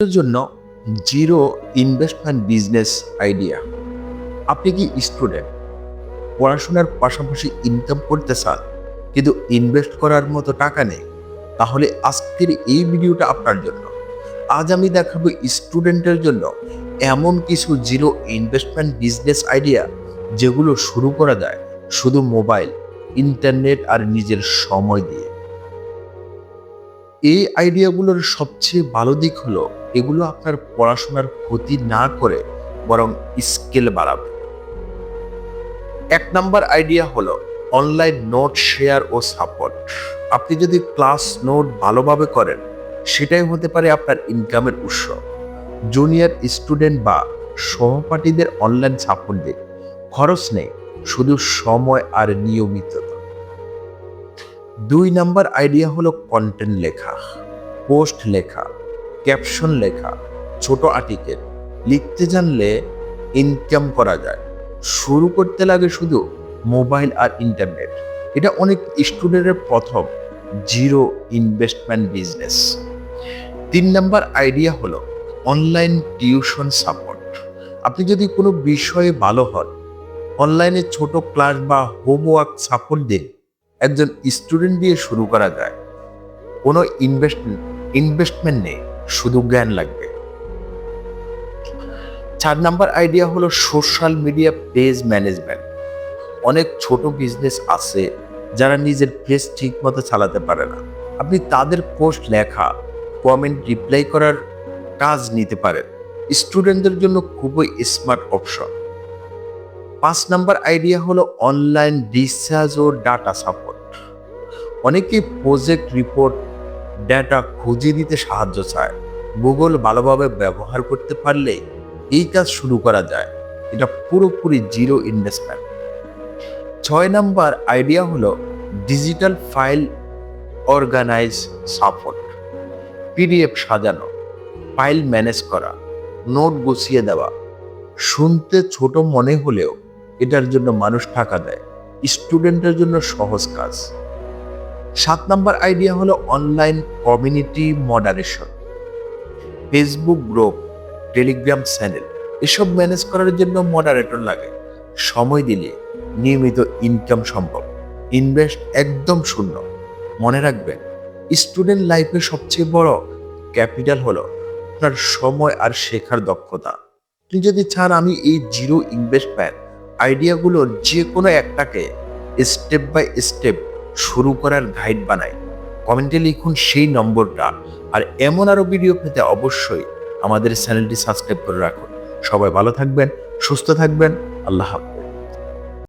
জন্য zero investment business idea. আপনি কি স্টুডেন্ট? পড়াশোনার পাশাপাশি ইনকাম করতে চান, কিন্তু ইনভেস্ট করার মতো টাকা নেই, তাহলে আজকের এই ভিডিওটা আপনার জন্য। আজ আমি দেখাবো স্টুডেন্টের জন্য এমন কিছু জিরো ইনভেস্টমেন্ট বিজনেস আইডিয়া যেগুলো শুরু করা যায় শুধু মোবাইল, ইন্টারনেট আর নিজের সময় দিয়ে। এই আইডিয়াগুলোর সবচেয়ে ভালো দিক হলো এগুলো আপনার পড়াশোনার ক্ষতি না করে বরং স্কেল বাড়াবে। এক নাম্বার আইডিয়া হলো অনলাইন নোট শেয়ার ও সাপোর্ট আপনি যদি ক্লাস নোট ভালোভাবে করেন, সেটাই হতে পারে আপনার ইনকামের উৎস। জুনিয়র স্টুডেন্ট বা সহপাঠীদের অনলাইন সাপোর্ট দিন খরচ নেই, শুধু সময় আর নিয়মিততা দুই নাম্বার আইডিয়া হলো কন্টেন্ট লেখা পোস্ট লেখা ক্যাপশন লেখা, ছোট আর্টিকেল লিখতে জানলে ইনকাম করা যায়। শুরু করতে লাগে শুধু মোবাইল আর ইন্টারনেট এটা অনেক স্টুডেন্টের প্রথম জিরো ইনভেস্টমেন্ট বিজনেস তিন নাম্বার আইডিয়া হলো অনলাইন টিউশন সাপোর্ট আপনি যদি কোনো বিষয়ে ভালো হন অনলাইনে ছোট ক্লাস বা হোমওয়ার্ক সাপোর্ট দিন। একজন স্টুডেন্ট দিয়ে শুরু করা যায়। কোনো ইনভেস্টমেন্ট ইনভেস্টমেন্ট নেই, শুধু জ্ঞান লাগবে। চার নাম্বার আইডিয়া হলো সোশ্যাল মিডিয়া পেজ ম্যানেজমেন্ট অনেক ছোট বিজনেস আছে, যারা নিজের পেজ ঠিক মতো চালাতে পারে না। আপনি তাদের পোস্ট লেখা কমেন্ট রিপ্লাই করার কাজ নিতে পারেন। স্টুডেন্টদের জন্য খুবই স্মার্ট অপশন পাঁচ নাম্বার আইডিয়া হলো অনলাইন রিসার্চ ও ডাটা সাপোর্ট অনেকেই প্রজেক্ট রিপোর্ট ডেটা খুঁজে দিতে সাহায্য চায়। গুগল ভালোভাবে ব্যবহার করতে পারলে এই কাজ শুরু করা যায়। এটা পুরোপুরি জিরো ইনভেস্টমেন্ট ছয় নাম্বার আইডিয়া হলো digital file organise support PDF সাজানো ফাইল ম্যানেজ করা নোট গুছিয়ে দেওয়া। শুনতে ছোট মনে হলেও এটার জন্য মানুষ টাকা দেয়। স্টুডেন্টের জন্য সহজ কাজ। সাত নাম্বার আইডিয়া হলো online community moderation. Facebook group, Telegram channel, এসব ম্যানেজ করার জন্য মডারেটর লাগে। সময় দিলে নিয়মিত ইনকাম সম্ভব। ইনভেস্ট একদম শূন্য। মনে রাখবেন, স্টুডেন্ট লাইফে সবচেয়ে বড় ক্যাপিটাল হলো আপনার সময় আর শেখার দক্ষতা। আপনি যদি চান আমি এই জিরো ইনভেস্টমেন্ট আইডিয়াগুলোর যে কোনো একটাকে স্টেপ বাই স্টেপ শুরু করার গাইড বানাই কমেন্টে লিখুন সেই নম্বরটা। আর এমন আরও ভিডিও পেতে অবশ্যই আমাদের চ্যানেলটি সাবস্ক্রাইব করে রাখুন। সবাই ভালো থাকবেন, সুস্থ থাকবেন। আল্লাহ হাফেজ।